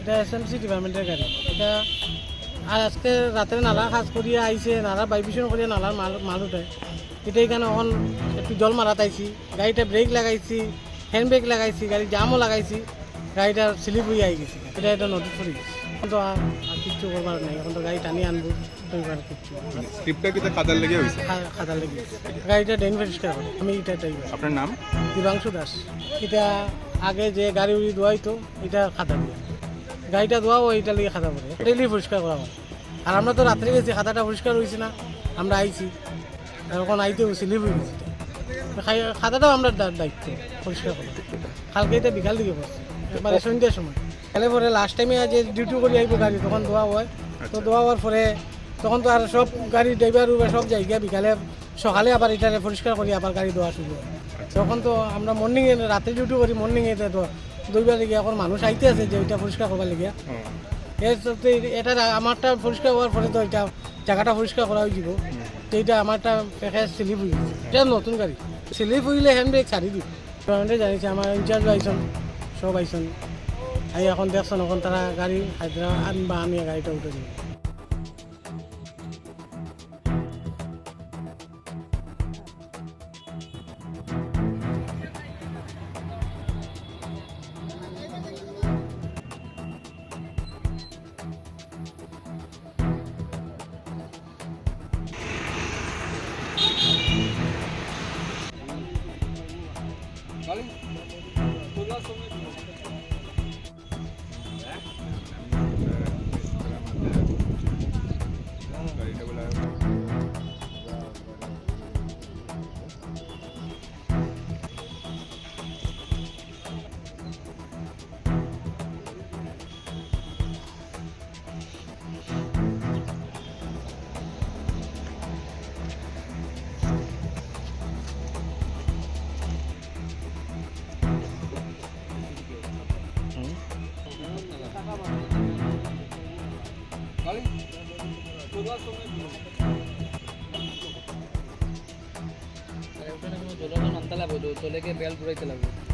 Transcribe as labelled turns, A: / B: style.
A: এটা S M C ডিপার্টমেন্টের গাড়ি। এটা আর আজকে রাতে নালা কাজ করিয়ে আইছে নালা বাইবিশন করিয়ে নালার মাল মাল উঠে এটা এখানে এখন একটু জল মারাত আইছি গাড়িটা ব্রেক লাগাইছি হ্যান্ড ব্রেক লাগাইছি গাড়ি জামও লাগাইছি গাড়িটা স্লিপ হয়ে আই গেছি। এটা এটা নদী পড়ে গেছে তো আর কিচ্ছু করবার নেই এখন তো গাড়ি টানিয়ে আনব। গাড়িটা করে। আমি এটা ড্রাইভার
B: আপনার নাম?
A: দিবাংশু দাস। এটা আগে যে গাড়ি উড়ি ধোয়াইতো এটা খাতা দিয়ে গাড়িটা ধোয়াও এটা লিগে খাতা পড়ে। ডেলি পরিষ্কার করা হয়। আর আমরা তো রাত্রে গেছি খাতাটা পরিষ্কার হয়েছে না। আমরা আইছি। এখন আইতে স্লিপ হয়ে গেছি খাই- খাতাটাও আমরা দায়িত্ব পরিষ্কার করা। কালকে এটা বিকাল দিকে পড়ছে। এবারে সন্ধ্যার সময়। তাহলে পরে লাস্ট টাইমে যে ডিউটি করে আইব গাড়ি তখন ধোয়া হয়। তো ধোয়া হওয়ার পরে তখন তো আর সব গাড়ি ড্রাইভার উবার সব জায়গা বিকালে সকালে আবার এটা পরিষ্কার করি আবার গাড়ি ধোয়া শুরু হয়। তখন তো আমরা মর্নিংয়ে রাতে ডিউটি করি মর্নিংয়ে তো লেগে এখন মানুষ আইতে আছে যে ওইটা পরিষ্কার করবার লেগে। এটা আমারটা পরিষ্কার হওয়ার পরে তো এটা জায়গাটা পরিষ্কার করা হয়ে যাব। তো এটা আমারটা প্যাকেজ স্লিপ হয়ে এটা নতুন গাড়ি। স্লিপ হইলে হ্যান্ড ব্রেক ছাড়ি দিব। গভর্নমেন্টে জানিয়েছে আমার ইনচার্জ আইসন সব আইসন আই এখন দেখছেন এখন তারা গাড়ি হায়দ্রাবাদ আনবা আমি গাড়িটা উঠে Olha, tô gastando
C: জলটা নামতে লাগবে তো চলেকে বেল ঘুরাইতে লাগবে